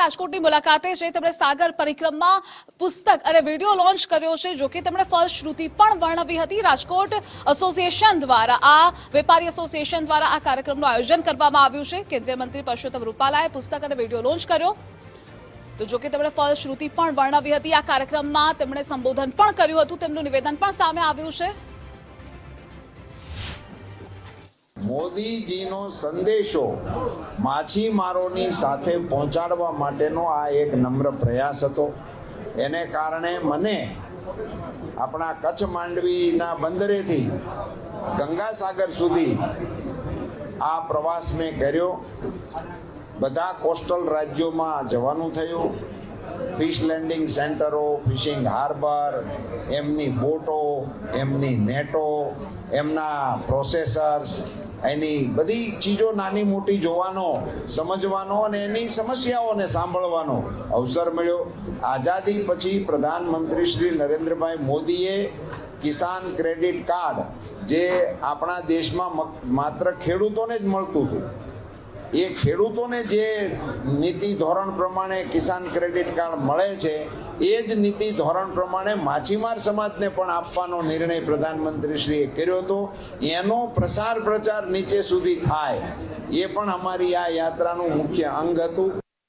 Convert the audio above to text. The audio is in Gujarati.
રાજકોટની મુલાકાતે છે. તેમણે સાગર પરિક્રમા પુસ્તક અને વીડિયો લોન્ચ કર્યો છે, જો કે તેમણે ફલશ્રુતિ પણ વર્ણવી હતી. રાજકોટ એસોસિએશન દ્વારા, આ વેપારી એસોસિએશન દ્વારા આ કાર્યક્રમનું આયોજન કરવામાં આવ્યું છે. કેન્દ્રીય મંત્રી પરસોત્તમ રૂપાલાએ પુસ્તક અને વીડિયો લોન્ચ કર્યો. તો જો કે તેમણે ફલશ્રુતિ પણ વર્ણવી હતી. આ કાર્યક્રમમાં તેમણે સંબોધન પણ કર્યું હતું. તેમનું નિવેદન પણ સામે આવ્યું છે. મોદીજીનો સંદેશો માછીમારોની સાથે પહોંચાડવા માટેનો આ એક નમ્ર પ્રયાસ હતો. એને કારણે મને આપણા કચ્છ માંડવીના બંદરેથી ગંગાસાગર સુધી આ પ્રવાસ મેં કર્યો. બધા કોસ્ટલ રાજ્યોમાં જવાનું થયું. ફિશ લેન્ડિંગ સેન્ટરો, ફિશિંગ હાર્બર, એમની બોટો, એમની નેટો એમના પ્રોસેસર્સ એની બધી ચીજો નાની મોટી જોવાનો, સમજવાનો અને એની સમસ્યાઓને સાંભળવાનો અવસર મળ્યો. આઝાદી પછી પ્રધાનમંત્રી શ્રી નરેન્દ્રભાઈ મોદીએ કિસાન ક્રેડિટ કાર્ડ, જે આપણા દેશમાં માત્ર ખેડૂતોને જ મળતું હતું એ ખેડૂતોને જે નીતિ ધોરણ પ્રમાણે કિસાન ક્રેડિટ કાર્ડ મળે છે, એ જ નીતિ ધોરણ પ્રમાણે માછીમાર સમાજને પણ આપવાનો નિર્ણય પ્રધાનમંત્રીશ્રીએ કર્યો હતો. એનો પ્રસાર પ્રચાર નીચે સુધી થાય. એ પણ અમારી આ યાત્રાનું મુખ્ય અંગ હતું.